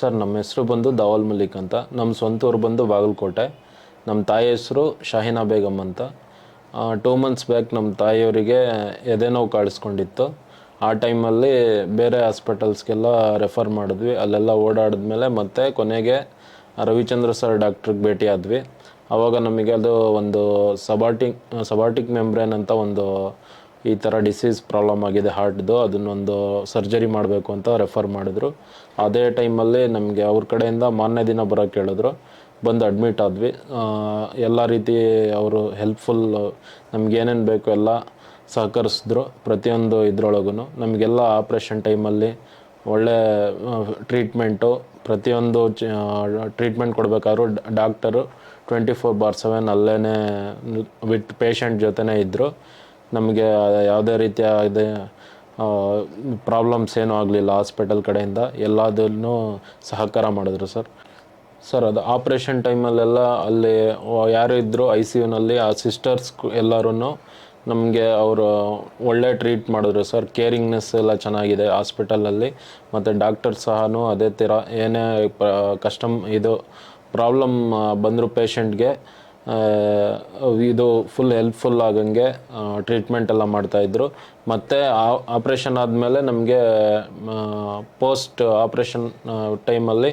Sir, ನಮ್ಮ ಹೆಸರು ಬಂದು ದಾವಲ್ ಮಲಿಕ್ ಅಂತ. ನಮ್ಮ ಸ್ವಂತ ಊರು ಬಂದು ಬಾಗಲಕೋಟೆ. ನಮ್ಮ ತಾಯಿ ಹೆಸರು ಶಾಹಿನಾ ಬೇಗಮ್ ಅಂತ. ಟೂ ಮಂತ್ಸ್ ಬ್ಯಾಕ್ ನಮ್ಮ ತಾಯಿಯವರಿಗೆ ಎದೆ ನೋವು ಕಾಡಿಸ್ಕೊಂಡಿತ್ತು. ಆ ಟೈಮಲ್ಲಿ ಬೇರೆ ಹಾಸ್ಪಿಟಲ್ಸ್ಗೆಲ್ಲ ರೆಫರ್ ಮಾಡಿದ್ವಿ. ಅಲ್ಲೆಲ್ಲ ಓಡಾಡಿದ್ಮೇಲೆ ಮತ್ತೆ ಕೊನೆಗೆ ರವಿಚಂದ್ರ ಸರ್ ಡಾಕ್ಟ್ರಿಗೆ ಭೇಟಿ ಆದ್ವಿ. ಆವಾಗ ನಮಗೆ ಅದು ಒಂದು ಸಬಾಟಿಕ್ ಸಬಾಟಿಕ್ ಮೆಂಬ್ರೇನ್ ಅಂತ ಒಂದು ಈ ಥರ ಡಿಸೀಸ್ ಪ್ರಾಬ್ಲಮ್ ಆಗಿದೆ ಹಾರ್ಟ್ದು ಅದನ್ನೊಂದು ಸರ್ಜರಿ ಮಾಡಬೇಕು ಅಂತ ರೆಫರ್ ಮಾಡಿದ್ರು. ಅದೇ ಟೈಮಲ್ಲಿ ನಮಗೆ ಅವ್ರ ಕಡೆಯಿಂದ ಮಾರನೇ ದಿನ ಬರೋಕ್ಕೆ ಹೇಳಿದ್ರು. ಬಂದು ಅಡ್ಮಿಟ್ ಆದ್ವಿ. ಎಲ್ಲ ರೀತಿ ಅವರು ಹೆಲ್ಪ್ಫುಲ್ ನಮಗೇನೇನು ಬೇಕು ಎಲ್ಲ ಸಹಕರಿಸಿದ್ರು ಪ್ರತಿಯೊಂದು ಇದ್ರೊಳಗೂ ನಮಗೆಲ್ಲ ಆಪ್ರೇಷನ್ ಟೈಮಲ್ಲಿ ಒಳ್ಳೆ ಟ್ರೀಟ್ಮೆಂಟು ಪ್ರತಿಯೊಂದು treatment ಕೊಡಬೇಕಾದ್ರೂ doctor twenty four bar seven ಅಲ್ಲೇ ವಿತ್ ಪೇಷಂಟ್ ಜೊತೆನೇ ಇದ್ದರು ನಮಗೆ ಯಾವುದೇ ರೀತಿಯ ಇದೆ ಪ್ರಾಬ್ಲಮ್ಸ್ ಏನೂ ಆಗಲಿಲ್ಲ ಹಾಸ್ಪಿಟಲ್ ಕಡೆಯಿಂದ. ಎಲ್ಲದನ್ನು ಸಹಕಾರ ಮಾಡಿದ್ರು ಸರ್. ಸರ್, ಅದು ಆಪ್ರೇಷನ್ ಟೈಮಲ್ಲೆಲ್ಲ ಅಲ್ಲಿ ಯಾರು ಇದ್ದರು ಐ ಸಿ ಯುನಲ್ಲಿ ಆ ಸಿಸ್ಟರ್ಸ್ ಎಲ್ಲರೂ ನಮಗೆ ಅವರು ಒಳ್ಳೆ ಟ್ರೀಟ್ ಮಾಡಿದ್ರು ಸರ್. ಕೇರಿಂಗ್ನೆಸ್ ಎಲ್ಲ ಚೆನ್ನಾಗಿದೆ ಹಾಸ್ಪಿಟಲಲ್ಲಿ ಮತ್ತು ಡಾಕ್ಟರ್ ಸಹ ಅದೇ ಥರ ಏನೇ ಕಸ್ಟಮ್ ಇದು ಪ್ರಾಬ್ಲಮ್ ಬಂದರೂ ಪೇಷಂಟ್ಗೆ ಇದು ಫುಲ್ ಹೆಲ್ಪ್ಫುಲ್ ಆಗಂಗೆ ಟ್ರೀಟ್ಮೆಂಟ್ ಎಲ್ಲ ಮಾಡ್ತಾಯಿದ್ರು ಮತ್ತು ಆಪ್ರೇಷನ್ ಆದಮೇಲೆ ನಮಗೆ ಪೋಸ್ಟ್ ಆಪ್ರೇಷನ್ ಟೈಮಲ್ಲಿ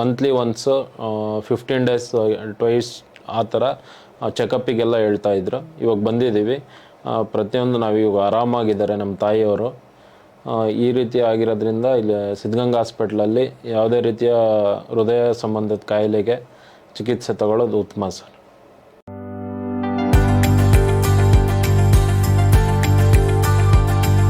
monthly once fifteen days twice ಆ ಥರ ಚೆಕಪ್ಪಿಗೆಲ್ಲ ಹೇಳ್ತಾ ಇದ್ರು. ಇವಾಗ ಬಂದಿದ್ದೀವಿ. ಪ್ರತಿಯೊಂದು ನಾವು ಇವಾಗ ಆರಾಮಾಗಿದ್ದಾರೆ ನಮ್ಮ ತಾಯಿಯವರು. ಈ ರೀತಿ ಆಗಿರೋದ್ರಿಂದ ಇಲ್ಲಿ ಸಿದ್ಧಗಂಗಾ ಹಾಸ್ಪಿಟ್ಲಲ್ಲಿ ಯಾವುದೇ ರೀತಿಯ ಹೃದಯ ಸಂಬಂಧದ ಕಾಯಿಲೆಗೆ ಚಿಕಿತ್ಸೆ ತಗೊಳ್ಳೋದು ಉತ್ತಮ ಸರ್.